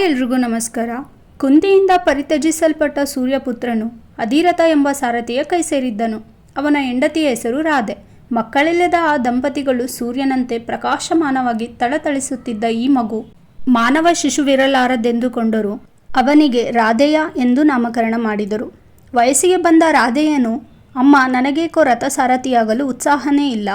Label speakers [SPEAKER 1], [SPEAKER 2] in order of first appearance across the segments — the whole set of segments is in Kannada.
[SPEAKER 1] ಹಾಯ್ ಎಲ್ರಿಗೂ ನಮಸ್ಕಾರ. ಕುಂತಿಯಿಂದ ಪರಿತ್ಯಜಿಸಲ್ಪಟ್ಟ ಸೂರ್ಯಪುತ್ರನು ಅಧೀರಥ ಎಂಬ ಸಾರಥಿಯ ಕೈ ಸೇರಿದ್ದನು. ಅವನ ಹೆಂಡತಿಯ ಹೆಸರು ರಾಧೆ. ಮಕ್ಕಳಿಲ್ಲದ ಆ ದಂಪತಿಗಳು ಸೂರ್ಯನಂತೆ ಪ್ರಕಾಶಮಾನವಾಗಿ ತಳತಳಿಸುತ್ತಿದ್ದ ಈ ಮಗು ಮಾನವ ಶಿಶುವಿರಲಾರದೆಂದುಕೊಂಡರು. ಅವನಿಗೆ ರಾಧೆಯ ಎಂದು ನಾಮಕರಣ ಮಾಡಿದರು. ವಯಸ್ಸಿಗೆ ಬಂದ ರಾಧೆಯನು, ಅಮ್ಮ, ನನಗೇಕೋ ರಥ ಸಾರಥಿಯಾಗಲು ಉತ್ಸಾಹನೇ ಇಲ್ಲ.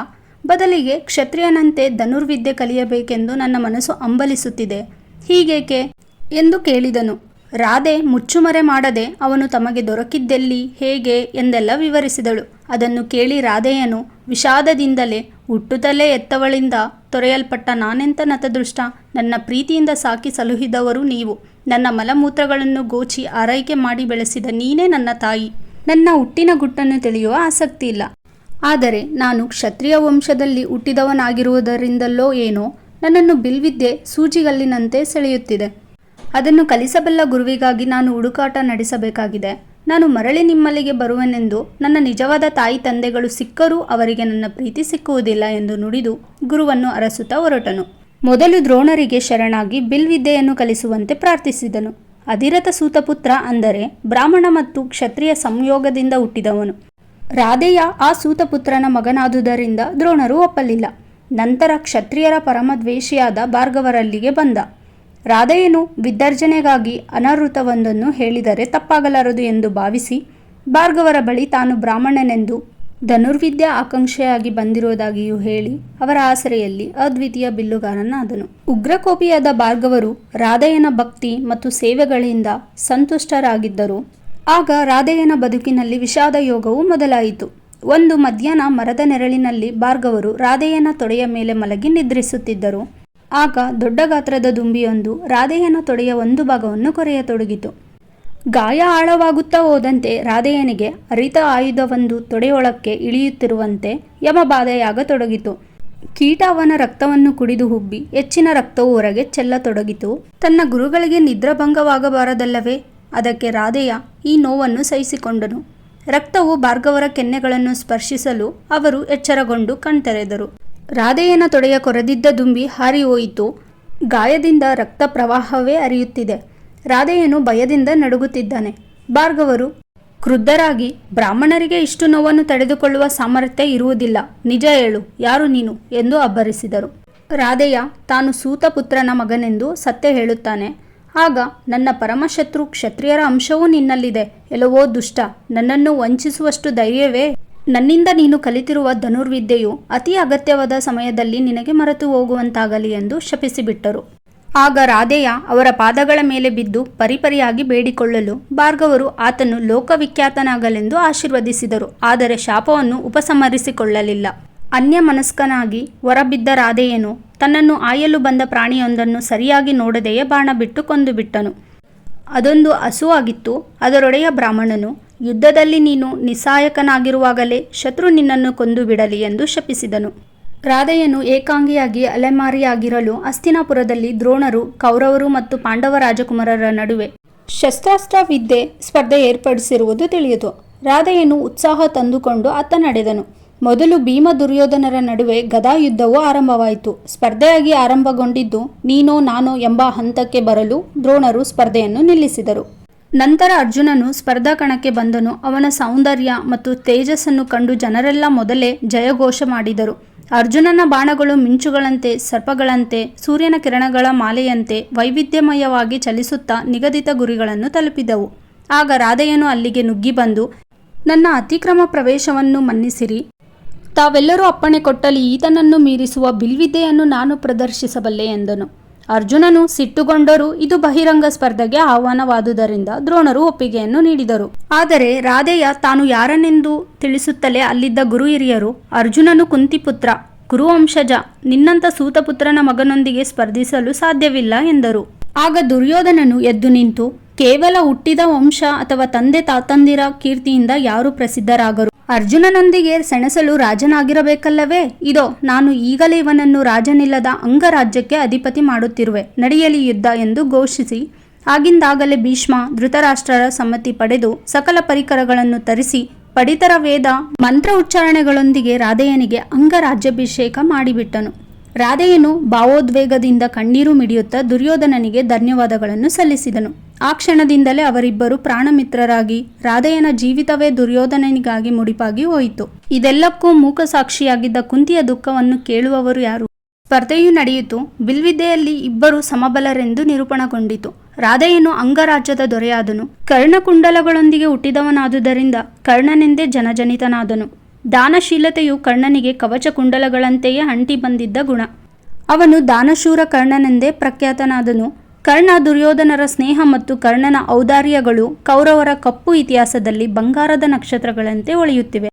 [SPEAKER 1] ಬದಲಿಗೆ ಕ್ಷತ್ರಿಯನಂತೆ ಧನುರ್ವಿದ್ಯೆ ಕಲಿಯಬೇಕೆಂದು ನನ್ನ ಮನಸ್ಸು ಅಂಬಲಿಸುತ್ತಿದೆ. ಹೀಗೇಕೆ? ಎಂದು ಕೇಳಿದನು. ರಾಧೆ ಮುಚ್ಚುಮರೆ ಮಾಡದೆ ಅವನು ತಮಗೆ ದೊರಕಿದ್ದೆಲ್ಲಿ, ಹೇಗೆ ಎಂದೆಲ್ಲ ವಿವರಿಸಿದಳು. ಅದನ್ನು ಕೇಳಿ ರಾಧೆಯನು ವಿಷಾದದಿಂದಲೇ ಹುಟ್ಟುತ್ತಲೇ ಎತ್ತವಳಿಂದ ತೊರೆಯಲ್ಪಟ್ಟ ನಾನೆಂಥ ನತದೃಷ್ಟ, ನನ್ನ ಪ್ರೀತಿಯಿಂದ ಸಾಕಿ ಸಲುಹಿದವರು ನೀವು. ನನ್ನ ಮಲಮೂತ್ರಗಳನ್ನು ಗೋಚಿ ಆರೈಕೆ ಮಾಡಿ ಬೆಳೆಸಿದ ನೀನೇ ನನ್ನ ತಾಯಿ. ನನ್ನ ಹುಟ್ಟಿನ ಗುಟ್ಟನ್ನು ತಿಳಿಯುವ ಆಸಕ್ತಿ ಇಲ್ಲ. ಆದರೆ ನಾನು ಕ್ಷತ್ರಿಯ ವಂಶದಲ್ಲಿ ಹುಟ್ಟಿದವನಾಗಿರುವುದರಿಂದಲೋ ಏನೋ, ನನ್ನನ್ನು ಬಿಲ್ವಿದ್ಯೆ ಸೂಜಿಗಲ್ಲಿನಂತೆ ಸೆಳೆಯುತ್ತಿದೆ. ಅದನ್ನು ಕಲಿಸಬಲ್ಲ ಗುರುವಿಗಾಗಿ ನಾನು ಹುಡುಕಾಟ ನಡೆಸಬೇಕಾಗಿದೆ. ನಾನು ಮರಳಿ ನಿಮ್ಮಲ್ಲಿಗೆ ಬರುವೆನೆಂದು ನನ್ನ ನಿಜವಾದ ತಾಯಿ ತಂದೆಗಳು ಸಿಕ್ಕರೂ ಅವರಿಗೆ ನನ್ನ ಪ್ರೀತಿ ಸಿಕ್ಕುವುದಿಲ್ಲ ಎಂದು ನುಡಿದು ಗುರುವನ್ನು ಅರಸುತ್ತಾ ಹೊರಟನು. ಮೊದಲು ದ್ರೋಣರಿಗೆ ಶರಣಾಗಿ ಬಿಲ್ವಿದ್ಯೆಯನ್ನು ಕಲಿಸುವಂತೆ ಪ್ರಾರ್ಥಿಸಿದನು. ಅಧಿರಥ ಸೂತಪುತ್ರ ಅಂದರೆ ಬ್ರಾಹ್ಮಣ ಮತ್ತು ಕ್ಷತ್ರಿಯ ಸಂಯೋಗದಿಂದ ಹುಟ್ಟಿದವನು. ರಾಧೆಯ ಆ ಸೂತಪುತ್ರನ ಮಗನಾದುದರಿಂದ ದ್ರೋಣರು ಒಪ್ಪಲಿಲ್ಲ. ನಂತರ ಕ್ಷತ್ರಿಯರ ಪರಮದ್ವೇಷಿಯಾದ ಭಾರ್ಗವರಲ್ಲಿಗೆ ಬಂದ. ರಾಧೆಯನು ವಿದರ್ಜನೆಗಾಗಿ ಅನಋತವೊಂದನ್ನು ಹೇಳಿದರೆ ತಪ್ಪಾಗಲಾರದು ಎಂದು ಭಾವಿಸಿ, ಭಾರ್ಗವರ ಬಳಿ ತಾನು ಬ್ರಾಹ್ಮಣನೆಂದು ಧನುರ್ವಿದ್ಯಾ ಆಕಾಂಕ್ಷೆಯಾಗಿ ಬಂದಿರುವುದಾಗಿಯೂ ಹೇಳಿ, ಅವರ ಆಸರೆಯಲ್ಲಿ ಅದ್ವಿತೀಯ ಬಿಲ್ಲುಗಾರನಾದನು. ಉಗ್ರಕೋಪಿಯಾದ ಭಾರ್ಗವರು ರಾಧೆಯನ ಭಕ್ತಿ ಮತ್ತು ಸೇವೆಗಳಿಂದ ಸಂತುಷ್ಟರಾಗಿದ್ದರು. ಆಗ ರಾಧೆಯನ ಬದುಕಿನಲ್ಲಿ ವಿಷಾದ ಯೋಗವು ಮೊದಲಾಯಿತು. ಒಂದು ಮಧ್ಯಾಹ್ನ ಮರದ ನೆರಳಿನಲ್ಲಿ ಭಾರ್ಗವರು ರಾಧೆಯನ ತೊಡೆಯ ಮೇಲೆ ಮಲಗಿ ನಿದ್ರಿಸುತ್ತಿದ್ದರು. ಆಗ ದೊಡ್ಡ ಗಾತ್ರದ ದುಂಬಿಯೊಂದು ರಾಧೆಯನ ತೊಡೆಯ ಒಂದು ಭಾಗವನ್ನು ಕೊರೆಯತೊಡಗಿತು. ಗಾಯ ಆಳವಾಗುತ್ತಾ ಹೋದಂತೆ ರಾಧೆಯನಿಗೆ ಅರಿತ ಆಯುಧವೊಂದು ತೊಡೆಯೊಳಕ್ಕೆ ಇಳಿಯುತ್ತಿರುವಂತೆ ಯಮಬಾಧೆಯಾಗತೊಡಗಿತು. ಕೀಟ ಅವನ ರಕ್ತವನ್ನು ಕುಡಿದು ಹುಬ್ಬಿ ಹೆಚ್ಚಿನ ರಕ್ತವು ಹೊರಗೆ ಚೆಲ್ಲತೊಡಗಿತು. ತನ್ನ ಗುರುಗಳಿಗೆ ನಿದ್ರಾಭಂಗವಾಗಬಾರದಲ್ಲವೇ? ಅದಕ್ಕೆ ರಾಧೆಯ ಈ ನೋವನ್ನು ಸಹಿಸಿಕೊಂಡನು. ರಕ್ತವು ಭಾರ್ಗವರ ಕೆನ್ನೆಗಳನ್ನು ಸ್ಪರ್ಶಿಸಲು ಅವರು ಎಚ್ಚರಗೊಂಡು ಕಣ್ತೆರೆದರು. ರಾಧೆಯನ ತೊಡೆಯ ಕೊರೆದಿದ್ದ ದುಂಬಿ ಹಾರಿ ಹೋಯಿತು. ಗಾಯದಿಂದ ರಕ್ತ ಪ್ರವಾಹವೇ ಅರಿಯುತ್ತಿದೆ ರಾಧೆಯನು ಭಯದಿಂದ ನಡುಗುತ್ತಿದ್ದಾನೆ. ಭಾರ್ಗವರು, ಕ್ರುದ್ಧರಾಗಿ, ಬ್ರಾಹ್ಮಣರಿಗೆ ಇಷ್ಟು ನೋವನ್ನು ತಡೆದುಕೊಳ್ಳುವ ಸಾಮರ್ಥ್ಯ ಇರುವುದಿಲ್ಲ. ನಿಜ ಹೇಳು, ಯಾರು ನೀನು? ಎಂದು ಅಬ್ಬರಿಸಿದರು. ರಾಧೆಯ, ತಾನು ಸೂತಪುತ್ರನ ಮಗನೆಂದು ಸತ್ಯ ಹೇಳುತ್ತಾನೆ. ಆಗ ನನ್ನ ಪರಮಶತ್ರು ಕ್ಷತ್ರಿಯರ ಅಂಶವೂ ನಿನ್ನಲ್ಲಿದೆ. ಎಲ್ಲವೋ ದುಷ್ಟ. ನನ್ನನ್ನು ವಂಚಿಸುವಷ್ಟು ಧೈರ್ಯವೇ ನನ್ನಿಂದ ನೀನು ಕಲಿತಿರುವ ಧನುರ್ವಿದ್ಯೆಯು ಅತಿ ಅಗತ್ಯವಾದ ಸಮಯದಲ್ಲಿ ನಿನಗೆ ಮರೆತು ಹೋಗುವಂತಾಗಲಿ ಎಂದು ಶಪಿಸಿಬಿಟ್ಟರು. ಆಗ ರಾಧೆಯ ಅವರ ಪಾದಗಳ ಮೇಲೆ ಬಿದ್ದು ಪರಿಪರಿಯಾಗಿ ಬೇಡಿಕೊಳ್ಳಲು ಭಾರ್ಗವರು ಆತನು ಲೋಕವಿಖ್ಯಾತನಾಗಲೆಂದು ಆಶೀರ್ವದಿಸಿದರು. ಆದರೆ ಶಾಪವನ್ನು ಉಪಸಂಹರಿಸಿಕೊಳ್ಳಲಿಲ್ಲ. ಅನ್ಯ ಮನಸ್ಕನಾಗಿ ಹೊರಬಿದ್ದ ರಾಧೆಯನು ತನ್ನನ್ನು ಆಯಲು ಬಂದ ಪ್ರಾಣಿಯೊಂದನ್ನು ಸರಿಯಾಗಿ ನೋಡದೆಯೇ ಬಾಣ ಬಿಟ್ಟು ಕೊಂದುಬಿಟ್ಟನು. ಅದೊಂದು ಹಸುವಾಗಿತ್ತು ಅದರೊಡೆಯ ಬ್ರಾಹ್ಮಣನು ಯುದ್ಧದಲ್ಲಿ ನೀನು ನಿಸ್ಸಾಯಕನಾಗಿರುವಾಗಲೇ ಶತ್ರು ನಿನ್ನನ್ನು ಕೊಂದು ಬಿಡಲಿ ಎಂದು ಶಪಿಸಿದನು. ರಾಧೆಯನು ಏಕಾಂಗಿಯಾಗಿ ಅಲೆಮಾರಿಯಾಗಿರಲು ಅಸ್ತಿನಾಪುರದಲ್ಲಿ ದ್ರೋಣರು, ಕೌರವರು ಮತ್ತು ಪಾಂಡವ ರಾಜಕುಮಾರರ ನಡುವೆ ಶಸ್ತ್ರಾಸ್ತ್ರ ವಿದ್ಯೆ ಸ್ಪರ್ಧೆ ಏರ್ಪಡಿಸಿರುವುದು ತಿಳಿಯಿತು. ರಾಧೆಯನು ಉತ್ಸಾಹ ತಂದುಕೊಂಡು ಅತ್ತ ನಡೆದನು ಮೊದಲು ಭೀಮ ದುರ್ಯೋಧನರ ನಡುವೆ ಗದಾ ಯುದ್ಧವು ಆರಂಭವಾಯಿತು. ಸ್ಪರ್ಧೆಯಾಗಿ ಆರಂಭಗೊಂಡಿದ್ದು ನೀನೋ ನಾನೋ ಎಂಬ ಹಂತಕ್ಕೆ ಬರಲು ದ್ರೋಣರು ಸ್ಪರ್ಧೆಯನ್ನು ನಿಲ್ಲಿಸಿದರು. ನಂತರ ಅರ್ಜುನನು ಸ್ಪರ್ಧಾ ಕಣಕ್ಕೆ ಬಂದನು. ಅವನ ಸೌಂದರ್ಯ ಮತ್ತು ತೇಜಸ್ಸನ್ನು ಕಂಡು ಜನರೆಲ್ಲ ಮೊದಲೇ ಜಯಘೋಷ ಮಾಡಿದರು. ಅರ್ಜುನನ ಬಾಣಗಳು ಮಿಂಚುಗಳಂತೆ, ಸರ್ಪಗಳಂತೆ, ಸೂರ್ಯನ ಕಿರಣಗಳ ಮಾಲೆಯಂತೆ ವೈವಿಧ್ಯಮಯವಾಗಿ ಚಲಿಸುತ್ತಾ ನಿಗದಿತ ಗುರಿಗಳನ್ನು ತಲುಪಿದವು. ಆಗ ರಾಧೆಯನು ಅಲ್ಲಿಗೆ ನುಗ್ಗಿ ಬಂದು, ನನ್ನ ಅತಿಕ್ರಮ ಪ್ರವೇಶವನ್ನು ಮನ್ನಿಸಿರಿ. ತಾವೆಲ್ಲರೂ ಅಪ್ಪಣೆ ಕೊಟ್ಟಲ್ಲಿ ಈತನನ್ನು ಮೀರಿಸುವ ಬಿಲ್ವಿದ್ಯೆಯನ್ನು ನಾನು ಪ್ರದರ್ಶಿಸಬಲ್ಲೆ ಎಂದನು. ಅರ್ಜುನನು ಸಿಟ್ಟುಗೊಂಡರೂ ಇದು ಬಹಿರಂಗ ಸ್ಪರ್ಧೆಗೆ ಆಹ್ವಾನವಾದುದರಿಂದ ದ್ರೋಣರು ಒಪ್ಪಿಗೆಯನ್ನು ನೀಡಿದರು. ಆದರೆ ರಾಧೆಯ ತಾನು ಯಾರನೆಂದು ತಿಳಿಸುತ್ತಲೇ ಅಲ್ಲಿದ್ದ ಗುರು ಹಿರಿಯರು, ಅರ್ಜುನನು ಕುಂತಿಪುತ್ರ, ಗುರುವಂಶಜ ನಿನ್ನಂತ ಸೂತಪುತ್ರನ ಮಗನೊಂದಿಗೆ ಸ್ಪರ್ಧಿಸಲು ಸಾಧ್ಯವಿಲ್ಲ ಎಂದರು. ಆಗ ದುರ್ಯೋಧನನು ಎದ್ದು ನಿಂತು, ಕೇವಲ ಹುಟ್ಟಿದ ವಂಶ ಅಥವಾ ತಂದೆ ತಾತಂದಿರ ಕೀರ್ತಿಯಿಂದ ಯಾರು ಪ್ರಸಿದ್ಧರಾಗರು? ಅರ್ಜುನನೊಂದಿಗೆ ಸೆಣಸಲು ರಾಜನಾಗಿರಬೇಕಲ್ಲವೇ? ಇದೋ, ನಾನು ಈಗಲೇ ಇವನನ್ನು ರಾಜನಿಲ್ಲದ ಅಂಗರಾಜ್ಯಕ್ಕೆ ಅಧಿಪತಿ ಮಾಡುತ್ತಿರುವೆ. ನಡೆಯಲಿ ಯುದ್ಧ ಎಂದು ಘೋಷಿಸಿ, ಆಗಿಂದಾಗಲೇ ಭೀಷ್ಮ, ಧೃತರಾಷ್ಟ್ರರ ಸಮ್ಮತಿ ಪಡೆದು ಸಕಲ ಪರಿಕರಗಳನ್ನು ತರಿಸಿ, ಪಡಿತರ ವೇದ, ಮಂತ್ರ ಉಚ್ಚಾರಣೆಗಳೊಂದಿಗೆ ರಾಧೆಯನಿಗೆ ಅಂಗರಾಜ್ಯಾಭಿಷೇಕ ಮಾಡಿಬಿಟ್ಟನು. ರಾಧೆಯನು ಭಾವೋದ್ವೇಗದಿಂದ ಕಣ್ಣೀರು ಮಿಡಿಯುತ್ತಾ ದುರ್ಯೋಧನನಿಗೆ ಧನ್ಯವಾದಗಳನ್ನು ಸಲ್ಲಿಸಿದನು. ಆ ಕ್ಷಣದಿಂದಲೇ ಅವರಿಬ್ಬರು ಪ್ರಾಣಮಿತ್ರರಾಗಿ ರಾಧೆಯನ ಜೀವಿತವೇ ದುರ್ಯೋಧನನಿಗಾಗಿ ಮುಡಿಪಾಗಿ ಹೋಯಿತು. ಇದೆಲ್ಲಕ್ಕೂ ಮೂಕ ಸಾಕ್ಷಿಯಾಗಿದ್ದ ಕುಂತಿಯ ದುಃಖವನ್ನು ಕೇಳುವವರು ಯಾರು? ಸ್ಪರ್ಧೆಯು ನಡೆಯಿತು. ಬಿಲ್ವಿದ್ಯೆಯಲ್ಲಿ ಇಬ್ಬರು ಸಮಬಲರೆಂದು ನಿರೂಪಣಗೊಂಡಿತು. ರಾಧೆಯನು ಅಂಗರಾಜ್ಯದ ದೊರೆಯಾದನು. ಕರ್ಣಕುಂಡಲಗಳೊಂದಿಗೆ ಹುಟ್ಟಿದವನಾದುದರಿಂದ ಕರ್ಣನೆಂದೇ ಜನಜನಿತನಾದನು. ದಾನಶೀಲತೆಯು ಕರ್ಣನಿಗೆ ಕವಚ ಕುಂಡಲಗಳಂತೆಯೇ ಅಂಟಿ ಬಂದಿದ್ದ ಗುಣ. ಅವನು ದಾನಶೂರ ಕರ್ಣನೆಂದೇ ಪ್ರಖ್ಯಾತನಾದನು. ಕರ್ಣ ದುರ್ಯೋಧನರ ಸ್ನೇಹ ಮತ್ತು ಕರ್ಣನ ಔದಾರ್ಯಗಳು ಕೌರವರ ಕಪ್ಪು ಇತಿಹಾಸದಲ್ಲಿ ಬಂಗಾರದ ನಕ್ಷತ್ರಗಳಂತೆ ಹೊಳೆಯುತ್ತಿವೆ